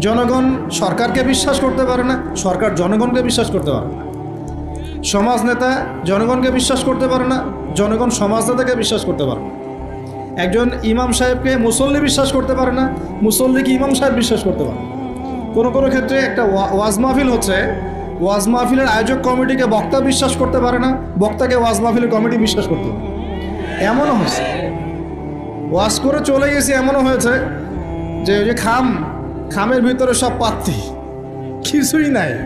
জনগণ সরকারকে বিশ্বাস করতে পারে না, সরকার জনগণকে বিশ্বাস করতে পারে না। সমাজ নেতা জনগণকে বিশ্বাস করতে পারে না, জনগণ সমাজ নেতাকে বিশ্বাস করতে পারে না। একজন ইমাম সাহেবকে মুসল্লি বিশ্বাস করতে পারে না, মুসল্লিকে ইমাম সাহেব বিশ্বাস করতে পারে। কোনো কোনো ক্ষেত্রে একটা ওয়া- ওয়াজ মাহফিল হচ্ছে, ওয়াজ মাহফিলের আয়োজক কমিটিকে বক্তা বিশ্বাস করতে পারে না, বক্তাকে ওয়াজ মাহফিলের কমিটি বিশ্বাস করতে পারে এমনও হয়েছে। ওয়াজ করে চলে গেছি, এমনও হয়েছে যে ওই যে খাম খামের ভিতরে সব পাত্তি কিছুই নাই।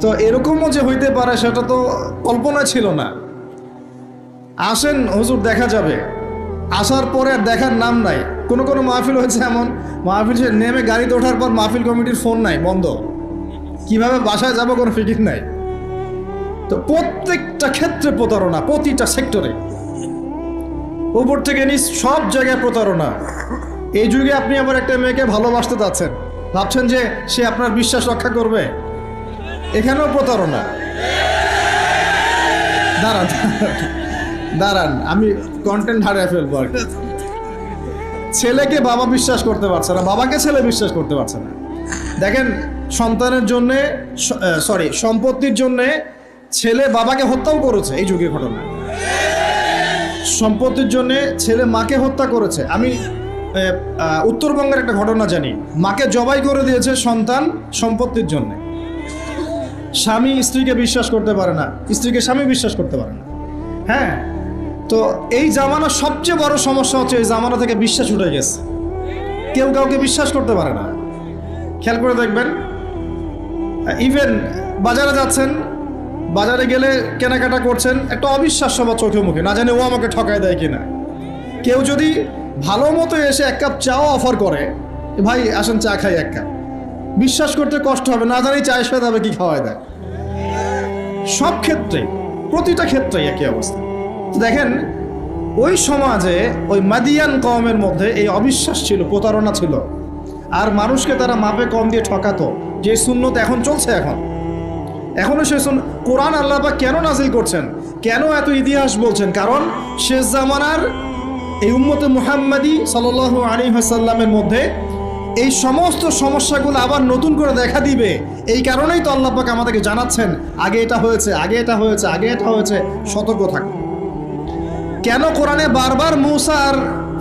তো এরকমও যে হইতে পারে, সেটা তো কল্পনা ছিল না। আসেন, হুজুর, দেখা যাবে। আসার পরে আর দেখার নাম নাই। কোনো কোনো মাহফিল হয়েছে এমন। মাহফিল নেমে গাড়িতে ওঠার পর মাহফিল কমিটির ফোন নাই, বন্ধ। কীভাবে বাসায় যাব কোনো ফিকির নাই। তো প্রত্যেকটা ক্ষেত্রে প্রতারণা, প্রতিটা সেক্টরে। উপর থেকে নিচ সব জায়গায় প্রতারণা। এই যুগে আপনি আবার একটা মেয়েকে ভালোবাসতে যাচ্ছেন। ভাবছেন যে সে আপনার বিশ্বাস রক্ষা করবে? এখানেও প্রতারণা। দাঁড়ান। দাঁড়ান, আমি কন্টেন্ট হারিয়ে ফেলব আর ছেলেকে বাবা বিশ্বাস করতে পারছে না, বাবাকে ছেলে বিশ্বাস করতে পারছে না। দেখেন, সন্তানের জন্যে সরি সম্পত্তির জন্যে ছেলে বাবাকে হত্যাও করেছে এই যুগের ঘটনা সম্পত্তির জন্য ছেলে মাকে হত্যা করেছে। আমি উত্তরবঙ্গের একটা ঘটনা জানি। মাকে জবাই করে দিয়েছে সন্তান সম্পত্তির জন্য। স্বামী স্ত্রীকে বিশ্বাস করতে পারে না, স্ত্রীকে স্বামী বিশ্বাস করতে পারে না। হ্যাঁ তো এই জামানার সবচেয়ে বড় সমস্যা হচ্ছে, এই জামানা থেকে বিশ্বাস উঠে গেছে। কেউ কাউকে বিশ্বাস করতে পারে না। খেয়াল করে দেখবেন ইভেন বাজারে যাচ্ছেন, বাজারে গেলে কেনাকাটা করছেন, একটা অবিশ্বাস্য বা চোখে মুখে, না জানে ও আমাকে ঠকায় দেয় কিনা। কেউ যদি ভালো মতো এসে এক কাপ চাও অফার করে। ভাই, আসেন চা খাই এক কাপ। বিশ্বাস করতে কষ্ট হবে, না জানি চায়ের সাথে হবে কি খাওয়ায় দেয় সব ক্ষেত্রে, প্রতিটা ক্ষেত্রে একই অবস্থা। দেখেন, ওই সমাজে, ওই মাদিয়ান কমের মধ্যে এই অবিশ্বাস ছিল, প্রতারণা ছিল। আর মানুষকে তারা মাপে কম দিয়ে ঠকাতো, যে শূন্যত এখন চলছে এখন। এখনও সে শুন কোরআন আল্লাহ কেন নাজিল করছেন? কেন এত ইতিহাস বলছেন? কারণ শেষ জামানার এই উম্মতে মুহাম্মাদি সাল আলী হাসাল্লামের মধ্যে এই সমস্ত সমস্যাগুলো আবার নতুন করে দেখা দিবে। এই কারণেই তো আল্লাহ পাক আমাদেরকে জানাচ্ছেন, আগে এটা হয়েছে, আগে এটা হয়েছে, আগে এটা হয়েছে, সতর্ক থাকুন কেন কোরআনে বারবার মুসা আর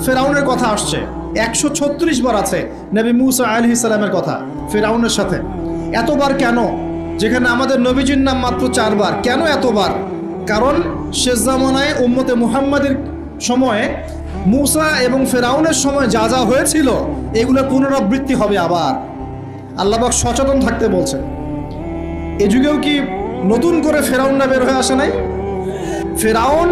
ফেরাউনের কথা আসছে? একশো ছত্রিশ বার আছে নবী মুসা আলি ইসলামের কথা, ফেরাউনের সাথে। এতবার কেন? যেখানে আমাদের নবীজির নাম মাত্র চারবার। কেন এতবার? কারণ শেষ জামানায় উম্মতে মুহাম্মাদের সময়ে মুসা এবং ফেরাউনের সময় যা যা হয়েছিল এগুলোর পুনরাবৃত্তি হবে আবার। আল্লাহবাক সচেতন থাকতে বলছেন। এ যুগেও কি নতুন করে ফেরাউন না বের হয়ে আসে নাই? ফেরাউন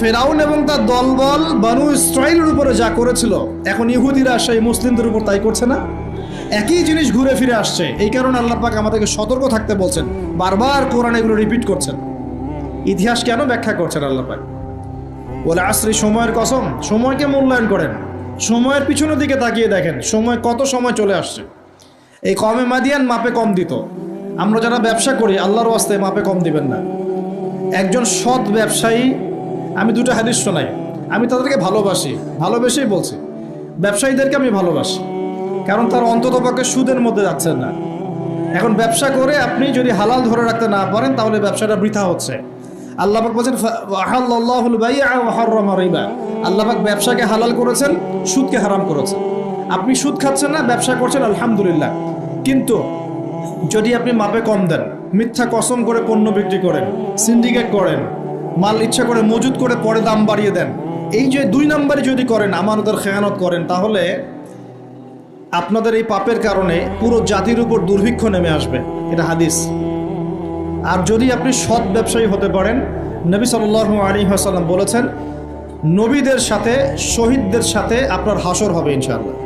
ফেরাউন এবং তার দলবল বানু ইসরায়েলের উপরে যা করেছিল, এখন ইহুদিরা সেই মুসলিমদের উপর তাই করছে না? একই জিনিস ঘুরে ফিরে আসছে। এই কারণে আল্লাহ পাক আমাদেরকে সতর্ক থাকতে বলছেন। বারবার কোরআন এগুলো রিপিট করছেন। ইতিহাস কেন ব্যাখ্যা করছেন আল্লাহ পাক? বলে, আশ্রী, সময়ের কসম, সময়কে মূল্যায়ন করেন। সময়ের পিছনের দিকে তাকিয়ে দেখেন, সময় কত সময় চলে আসছে। এই কমে মাদিয়ান মাপে কম দিত। আমরা যারা ব্যবসা করি, আল্লাহর ওয়াস্তে মাপে কম দিবেন না। একজন সৎ ব্যবসায়ী, আমি দুটো হাদিস শোনাই। আমি তাদেরকে ভালোবাসি, ভালোবেসেই বলছি, ব্যবসায়ীদেরকে আমি ভালোবাসি, কারণ তার অন্ততপক্ষে সুদের মধ্যে যাচ্ছেন না। এখন ব্যবসা করে আপনি যদি হালাল ধরে রাখতে না পারেন, তাহলে ব্যবসাটা বৃথা হচ্ছে। আল্লাহ পাক বলছেন আহাল্লাহুল বাইআ ওয়া হাররামা রিবা। আল্লাহ পাক ব্যবসাকে হালাল করেছেন, সুদকে হারাম করেছেন। আপনি সুদ খাচ্ছেন না, ব্যবসা করছেন, আলহামদুলিল্লাহ। কিন্তু যদি আপনি মাপে কম দেন, মিথ্যা কসম করে পণ্য বিক্রি করেন, সিন্ডিকেট করেন, মাল ইচ্ছা করে মজুদ করে পরে দাম বাড়িয়ে দেন, এই যে দুই নাম্বারে যদি করেন, আমানতের খেয়ানত করেন, তাহলে আপনাদের এই পাপের কারণে পুরো জাতির উপর দুর্ভিক্ষ নেমে আসবে। এটা হাদিস। আর যদি আপনি সৎ ব্যবসায়ী হতে পারেন, নবী সাল্লাহ আলী হাসাল্লাম বলেছেন, নবীদের সাথে, শহীদদের সাথে আপনার হাসর হবে ইনশাআল্লাহ।